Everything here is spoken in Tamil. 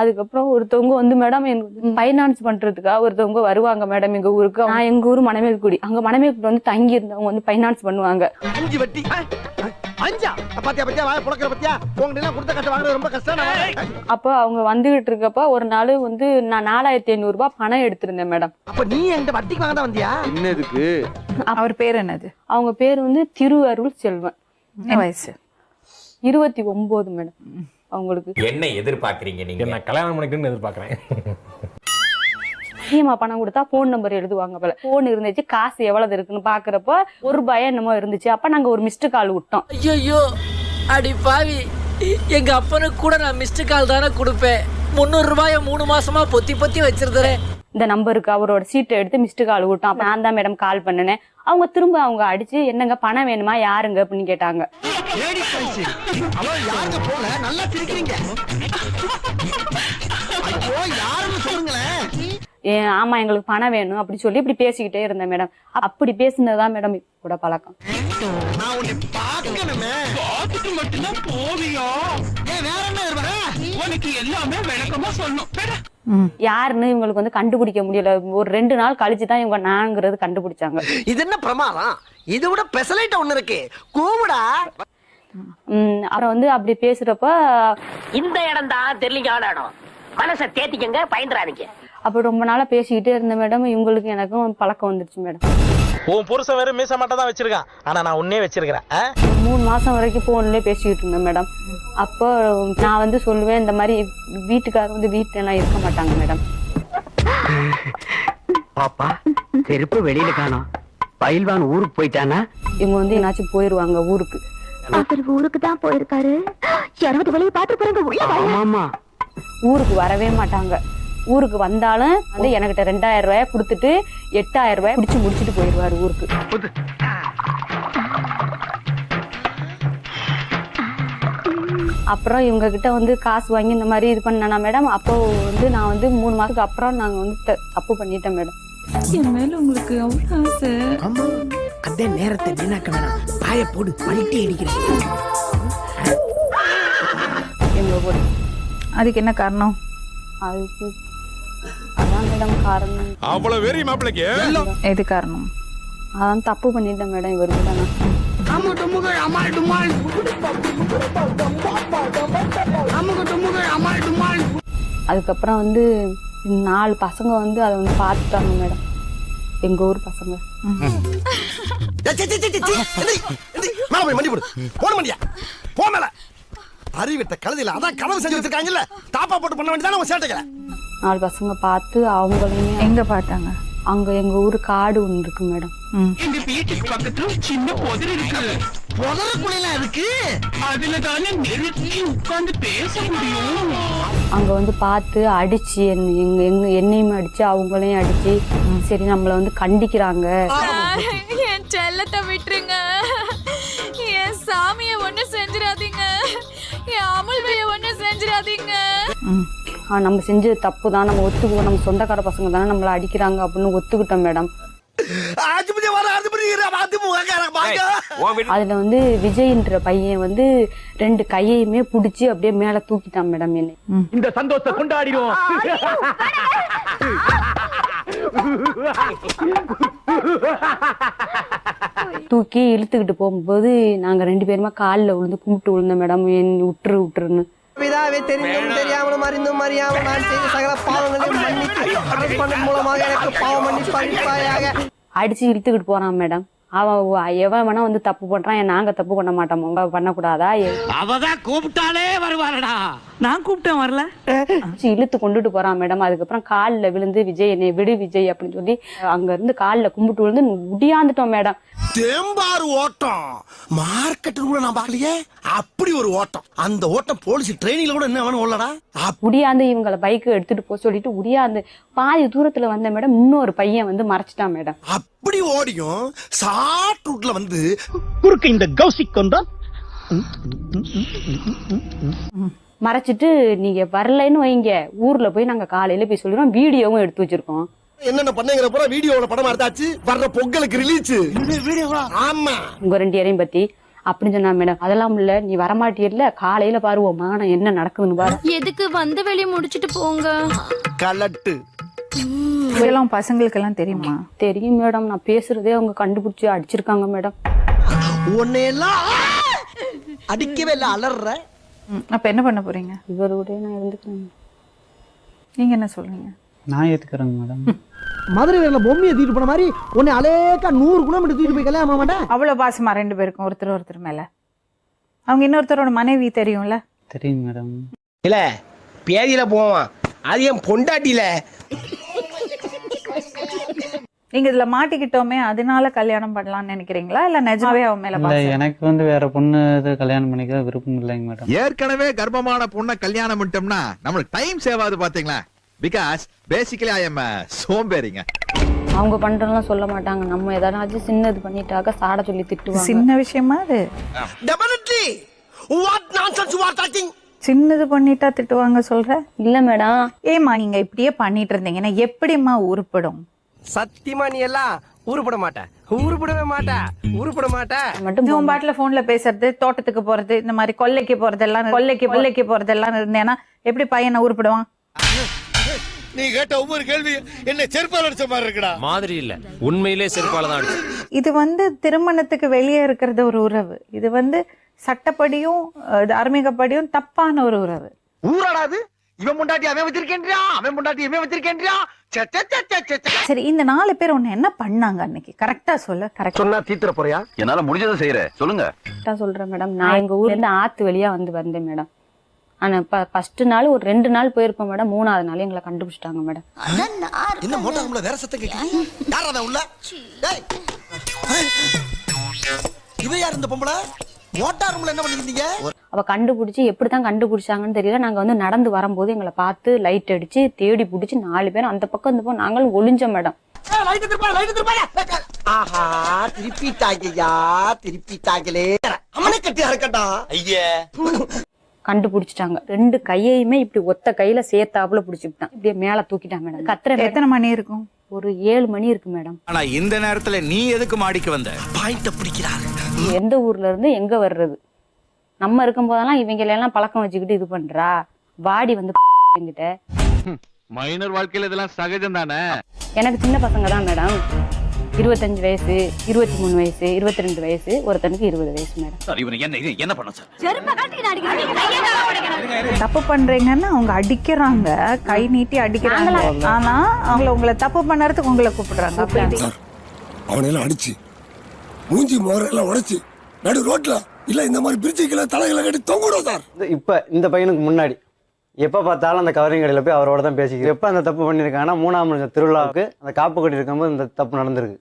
அதுக்கப்புறம் ஒருத்தவங்க வந்து மேடம் எனக்கு ஃபைனான்ஸ் பண்றதுக்காக ஒருத்தவங்க வருவாங்க மேடம். எங்க ஊருக்கு. நான் எங்க ஊர் மணமேல்குடி. அங்க மணமேல்குடி வந்து தங்கி இருந்தவங்க வந்து ஃபைனான்ஸ் பண்ணுவாங்க. அஞ்சு வட்டி அஞ்சா? பாத்தியா பாத்தியா வாய புழக்கிற பாத்தியா? உங்ககிட்ட எல்லாம் கொடுத்த கஷ்டம் வாங்குறது ரொம்ப கஷ்டம். அப்போ அவங்க வந்துகிட்டு இருக்கப்ப ஒரு நாள் வந்து நான் நாலாயிரத்தி ஐநூறு ரூபாய் பணம் எடுத்திருந்தேன் மேடம். அப்ப நீ என்கிட்ட வட்டிக்கு வாங்க தான் வந்தியா? என்னதுக்கு? அவர் பேர் என்னது? அவங்க பேர் வந்து திருவருள் செல்வன். வயசு? இருபத்தி ஒன்பது மேடம். அவங்களுக்கு. என்ன எதிர்பார்க்கறீங்க நீங்க? நான் கல்யாணம் பண்ணிக்கணும்னு எதிர்பார்க்கறேன். அதிகமா பணம் கொடுத்தா ஃபோன் நம்பர் எழுதுவாங்க போல. ஃபோன் இருந்துச்சு காசு எவ்வளவு இருக்குன்னு பாக்குறப்ப ஒரு ரூபாய் என்னமோ இருந்துச்சு. அப்ப நாங்க ஒரு மிஸ்டு கால் விட்டோம். ஐயோ அடி பாவி. எங்க அப்பனுக்கு கூட நான் மிஸ்டு கால் தானே கொடுப்பேன். முந்நூறு ரூபாய மூணு மாசமா பொத்தி பொத்தி வச்சிருக்கிறேன். இந்த நம்பருக்கு அவரோட சீட்டை எடுத்து மிஸ்டு கால் விட்டோம் அப்ப நான் தான் மேடம் கால் பண்ணினேன். அவங்க திரும்ப அவங்க அடிச்சு என்னங்க பணம் வேணுமா? யாருங்க? அப்படின்னு கேட்டாங்க. ஆமா எங்களுக்கு பணம் வேணும் அப்படி சொல்லி இப்படி பேசிக்கிட்டே இருந்தேன் மேடம் அப்படி பேசுனதுதான் மேடம் இப்ப கூட பழக்கம். மட்டும்தான் போவியா? ஏன் வேற என்ன உனக்கு எல்லாமே விளக்கமா சொல்லணும். யாருன்னு இவங்களுக்கு வந்து கண்டுபிடிக்க முடியல. ஒரு ரெண்டு நாள் கழிச்சு தான் இவங்க நான்ங்கிறது கண்டுபிடிச்சாங்க. இது என்ன பிரமாதம்? இது விட பெசலைட்ட ஒண்ணு இருக்கு. கூவுடா. உம் அப்புறம் வந்து அப்படி பேசுறப்ப இந்த இடம் தான் தெரியலிங்கான இடம் மனசை தேத்திக்கங்க பயந்துறாதீங்க. அப்ப ரொம்ப நாளா பேசிக்கிட்டே இருந்த மேடம் இவங்களுக்கு எனக்கும் பழக்கம் வந்துருச்சு மேடம் உன் புருஷன் வெறும் மீச மட்டும் தான் வச்சிருக்கான். ஆனா நான் உன்னே வச்சிருக்கிறேன். மூணு மாசம் வரைக்கும் போன்லயே பேசிக்கிட்டு இருந்தேன் மேடம் அப்போ நான் வந்து சொல்லுவேன் இந்த மாதிரி வீட்டுக்காரர் வந்து வீட்டுல எல்லாம் இருக்க மாட்டாங்க மேடம் பாப்பா செருப்பு வெளியில காணோம். பயில்வான் ஊருக்கு போயிட்டானா? இவங்க வந்து என்னாச்சும் போயிருவாங்க ஊருக்கு. அவர் ஊருக்கு தான் போயிருக்காரு. யாராவது வெளியே பாத்து போறாங்க ஊருக்கு வரவே மாட்டாங்க. ஊருக்கு வந்தாலும் வந்து எனக்கிட்ட ரெண்டாயிரம் ரூபாய் கொடுத்துட்டு எட்டாயிரம் ரூபாய் பிடிச்சு முடிச்சுட்டு போயிடுவாரு ஊருக்கு. அப்புறம் இவங்க கிட்ட வந்து காசு வாங்கி இந்த மாதிரி இது பண்ணனா மேடம் அப்போ வந்து நான் வந்து மூணு மாசத்துக்கு அப்புறம் நாங்க வந்து த- தப்பு பண்ணிட்டேன் மேடம். என் மேல உங்களுக்கு அவ்வளவு ஆசை? ஆமா. அதே நேரத்தை வீணாக்க வேணாம். பாய போடு. பழிட்டி அடிக்கிறேன். எங்க கூட அதுக்கு என்ன காரணம்? அதுக்கு மேடம் காரணம். அவ்வளவு வெறி மாப்பிளைக்கு? எது காரணம்? அதான் தப்பு பண்ணிட்டேன் மேடம் இவர் கூட நான் அம்முக டும்முக அமால் டுமால். அம்முக டும்முக அமால் டுமால். அதுக்கப்புறம் வந்து நாலு பசங்க வந்து அதை வந்து பார்த்துட்டாங்க மேடம். எங்க ஊர் பசங்க. மேல போய் மண்டி போடு. போட மண்டியா? போ மேல. அறிவிட்ட கழுதியில அதான் கனவு செஞ்சு வச்சிருக்காங்கல்ல. தாப்பா போட்டு பண்ண வேண்டியதானே உன் சேட்டைகளை? நாலு பசங்க பார்த்து அவங்களையுமே எங்க பார்த்தாங்க? அங்க எங்க ஊர் காடு ஒன்று இருக்கு மேடம். ம். எங்க வீட்டுக்கு பக்கத்துல சின்ன புதர் இருக்கு. புதருக்குள்ள இருக்கு அதுல தானே நெருக்கி உட்கார்ந்து பேச முடியும். அங்க வந்து பார்த்து அடிச்சு எங்க எங்க என்னையுமே அடிச்சு அவங்களையும் அடிச்சு சரி நம்மள வந்து கண்டிக்கிறாங்க. என் செல்லத்தை விட்டுருங்க. என் சாமிய ஒண்ணு செஞ்சிடாதீங்க. என் அமுல்வைய ஒண்ணு செஞ்சிடாதீங்க. நம்ம செஞ்சது தப்பு தான் நம்ம ஒத்துக்குவோம் நம்ம சொந்தக்கார பசங்க தானே நம்மள அடிக்கிறாங்க அப்படின்னு ஒத்துக்கிட்டோம் மேடம் அதுல வந்து விஜய்ன்ற பையன் வந்து ரெண்டு கையையுமே புடிச்சு அப்படியே மேல தூக்கிட்டான் மேடம் என்னை இந்த சந்தோஷத்தை கொண்டாடிடுவோம் தூக்கி இழுத்துக்கிட்டு போகும்போது நாங்க ரெண்டு பேருமே காலில் விழுந்து கும்பிட்டு விழுந்தோம் மேடம் என் விட்டுரு விட்டுருன்னு பிதாவே தெரிந்தும் தெரியாமலும் அறிந்தும் அறியாமல் நான் செய்த சகல பாவங்களையும் மன்னித்து அருட்பண்ணின் மூலமாக எனக்கு பாவம் மன்னிப்பு அளிப்பாயாக அடிச்சு இழுத்துக்கிட்டு போறான் மேடம். அவன் எவன் வேணா வந்து தப்பு பண்றான் ஏன் நாங்க தப்பு பண்ண மாட்டோமா பண்ணக்கூடாதா? அவதான் கூப்பிட்டாலே வருவாரடா நான் கூப்பிட்டேன் வரல. இழுத்து கொண்டுட்டு போறான் மேடம். அதுக்கப்புறம் காலில் விழுந்து விஜய் என்னை விடு விஜய் அப்படின்னு சொல்லி அங்க இருந்து காலில் கும்பிட்டு விழுந்து முடியாந்துட்டோம் மேடம். தேம்பாறு ஓட்டம். மார்க்கெட் கூட நான் பார்க்கலையே? அப்படி ஒரு ஓட்டம். அந்த ஓட்டம் போலீஸ் ட்ரைனிங்ல கூட என்ன வேணும் உள்ளடா? முடியாந்து இவங்களை பைக்கு எடுத்துட்டு போக சொல்லிட்டு முடியாந்து பாதி தூரத்துல வந்த மேடம் இன்னொரு பையன் வந்து மறைச்சிட்டான் மேடம். அப்படி ஓடியும்? ஷார்ட் ரூட்ல வந்து குறுக்கு இந்த கௌசிக் கொண்டா. மறைச்சிட்டு நீங்க வரலைன்னு வைங்க. ஊர்ல போய் நாங்க காலையில போய் சொல்லிடுவோம் வீடியோவும் எடுத்து வச்சிருக்கோம். என்னென்ன பண்ணீங்கிற பூரா வீடியோல படம் எடுத்தாச்சு. வர்ற பொங்கலுக்கு ரிலீஸ் வீடியோவா ஆமா. உங்க ரெண்டு பேரையும் பத்தி. அப்படின்னு சொன்னா மேடம் அதெல்லாம் இல்ல. நீ வரமாட்டியல்ல. காலையில பாருவோமா நான் என்ன நடக்குதுன்னு பாரு. எதுக்கு வந்த வேலையை முடிச்சிட்டு போங்க? கலட்டு. இதெல்லாம் பசங்களுக்கு எல்லாம் தெரியுமா? தெரியும் மேடம். நான் பேசுறதே அவங்க கண்டுபிடிச்சு அடிச்சிருக்காங்க மேடம். உன்னையெல்லாம் அடிக்கவே இல்ல அலற ம், அப்ப என்ன பண்ண போறீங்க? இவரோட நான் இருந்துக்கிறேன். நீங்க என்ன சொல்றீங்க? நான் ஏத்துக்கிறேங்க மேடம். மதுரை வேல பொம்மையை தூக்கிட்டு போன மாதிரி உன்னை அலேக்கா நூறு கிலோமீட்டர் தூக்கிட்டு போய் கல்யாணம் பண்ண மாட்டேன். அவ்வளவு பாசமா ரெண்டு பேருக்கும் ஒருத்தர் ஒருத்தர் மேல. அவங்க இன்னொருத்தரோட மனைவி தெரியும்ல? தெரியுங்க மேடம். இல்ல பேதியில போவான். அது என் பொண்டாட்டில. நீங்க இதுல மாட்டிக்கிட்டோமே அதனால கல்யாணம் பண்ணலாம்னு நினைக்கிறீங்களா? இல்ல நிஜமாவே அவன் மேல இல்ல பாசம்? எனக்கு வந்து வேற பொண்ணு இது கல்யாணம் பண்ணிக்க விருப்பம் இல்லைங்க மேடம் ஏற்கனவே கர்ப்பமான பொண்ணை கல்யாணம் பண்ணிட்டோம்னா நம்மளுக்கு டைம் சேவ் ஆகுது பாத்தீங்களா? பிகாஸ் பேசிக்கலி ஐ எம் சோம்பேறிங்க. அவங்க பண்றதெல்லாம் சொல்ல மாட்டாங்க. நம்ம எதனாச்சும் சின்னது பண்ணிட்டாக்க சாட சொல்லி திட்டுவாங்க. சின்ன விஷயமா அது? Definitely what nonsense you are talking சின்னது பண்ணிட்டா திட்டுவாங்க சொல்ற? இல்ல மேடம் ஏமா நீங்க இப்படியே பண்ணிட்டு இருந்தீங்கன்னா எப்படிம்மா உருப்படும்? சத்தியமா நீ எல்லாம் உருப்பட மாட்ட. உருப்படவே மாட்ட. உருப்பட மாட்ட. மட்டும் உன் பாட்டுல போன்ல பேசுறது தோட்டத்துக்கு போறது இந்த மாதிரி கொல்லைக்கு போறதெல்லாம் கொல்லைக்கு கொல்லைக்கு போறதெல்லாம் இருந்தேன்னா எப்படி பையனை உருப்பிடுவான்? நீ கேட்ட ஒவ்வொரு கேள்வி என்ன செருப்பால் அடிச்ச மாதிரி இருக்குடா. மாதிரி இல்ல. உண்மையிலே செருப்பால தான் இது வந்து திருமணத்துக்கு வெளியே இருக்கிறது ஒரு உறவு. இது வந்து சட்டப்படியும் தார்மீகப்படியும் தப்பான ஒரு உறவு. ஊராடாது இவன் முண்டாட்டி அவன் வச்சிருக்கேன்றியா? அவன் முண்டாட்டி இவன் வச்சிருக்கேன்றியா? சே, சே, சே, சே, சே, சே. சரி இந்த நாலு பேர் உன்னை என்ன பண்ணாங்க அன்னைக்கு? கரெக்டா சொல்லு கரெக்டா சொன்னா தீத்துற போறியா? என்னால முடிஞ்சதை செய்யறேன் சொல்லுங்க. கரெக்டா சொல்றேன் மேடம். நான் எங்க ஊர்ல இருந்து ஆத்து வழியா வந்து வந்தேன் மேடம். ஆனா ஃபர்ஸ்ட் நாள் ஒரு ரெண்டு நாள் போயிருப்போம் மேடம். மூணாவது நாள் எங்களை கண்டுபிடிச்சிட்டாங்க மேடம். என்ன மோட்டார் ரூம்ல வேற சத்தம் கேக்குது? யார் அவன் உள்ள? டேய் இவ யார் இந்த பொம்பளை? மோட்டார் ரூம்ல என்ன பண்ணிருந்தீங்க அவ கண்டுபிடிச்சி எப்படிதான் கண்டுபிடிச்சாங்கன்னு தெரியல. நாங்க வந்து நடந்து வரும்போது எங்களை பார்த்து லைட் அடிச்சு தேடி பிடிச்சி நாலு பேரும் அந்த பக்கம் இந்த பக்கம் நாங்களும் ஒளிஞ்சோம் மேடம் ஆஹா திருப்பி தாங்கய்யா திருப்பி தாங்களே அவனை கட்டி அறக்கட்டா ஐயே. கண்டுபிடிச்சிட்டாங்க. ரெண்டு கையையுமே இப்படி ஒத்த கையில சேர்த்தாப்புல பிடிச்சிட்டான் இப்படியே மேல தூக்கிட்டான் மேடம் கத்துற எத்தனை மணி இருக்கும்? ஒரு ஏழு மணி இருக்கு மேடம். ஆனா இந்த நேரத்துல நீ எதுக்கு மாடிக்கு வந்த? பாயிண்ட பிடிக்கிறாரு. எந்த ஊர்ல இருந்து எங்க வர்றது? நம்ம இருக்கும் போதெல்லாம் இவங்களை எல்லாம் பழக்கம் வச்சுக்கிட்டு இது பண்றா? வாடி வந்து என்கிட்ட. மைனர் வாழ்க்கையில இதெல்லாம் சகஜம் தானே எனக்கு சின்ன பசங்க தான் மேடம். இருபத்தஞ்சு வயசு இருபத்தி மூணு வயசு இருபத்தி ரெண்டு வயசு ஒருத்தனுக்கு இருபது வயசு மேடம். சார் இவனை என்ன இது என்ன பண்ண சார்? தப்பு பண்றீங்கன்னா அவங்க அடிக்கிறாங்க. கை நீட்டி அடிக்கிறாங்க. ஆனா அவங்கள உங்களை தப்பு பண்ணறதுக்கு உங்களை கூப்பிடுறாங்க. அவனையெல்லாம் அடிச்சு மூஞ்சி மோரெல்லாம் உடைச்சு நடு ரோட்ல இல்ல இந்த மாதிரி பிரிட்ஜுக்குள்ள தலைகளை கட்டி தொங்கிடும் சார். இப்ப இந்த பையனுக்கு முன்னாடி எப்ப பார்த்தாலும் அந்த கவரிங் கடையில போய் அவரோட தான் பேசிக்கிறேன் எப்ப அந்த தப்பு பண்ணிருக்காங்கன்னா மூணாம் திருவிழாவுக்கு அந்த காப்பு கட்டி இருக்கும்போது இந்த தப்பு நடந்திருக்கு.